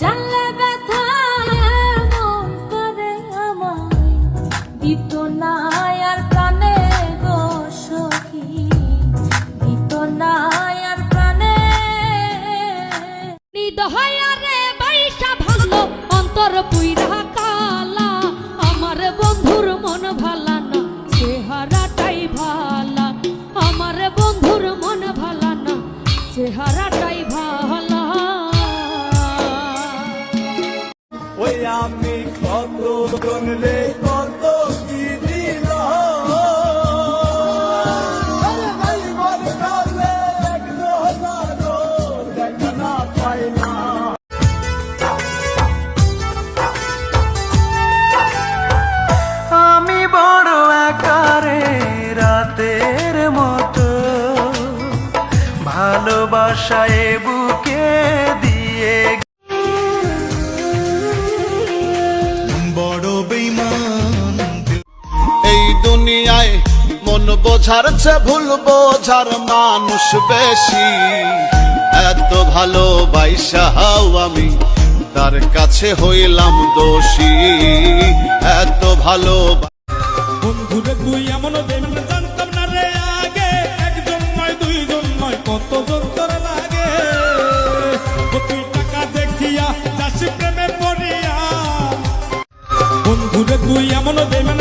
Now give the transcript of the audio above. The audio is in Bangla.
জানলে ব্যথা মন করে আমায়। দিত প্রাণে গো সখী। দিত না আর প্রাণে। নিদহায়ারে বাইসা ভালো, অন্তর পুইরা কালা। আমার বন্ধুর মন ভালা না, চেহারাটাই ভালা। আমি কত গনলে কত কি দিল? আমি বড় আকারে রাতের মতো ভালোবাসায় বুকে দিয়ে দুনিয়ায় মন বোঝার চেয়ে ভুল বোঝার মানুষ বেশি। এত ভালোবাসা হাও আমি, তার কাছে হইলাম দোষী। এত ভালো বন্ধুরে তুই এমন জানতাম না রে আগে। একজন নয়, দুইজন নয়, কত তোর লাগে। তুই টাকা দেখিয়া যাস প্রেমে পড়িয়া। বন্ধুরে তুই এমন বেমান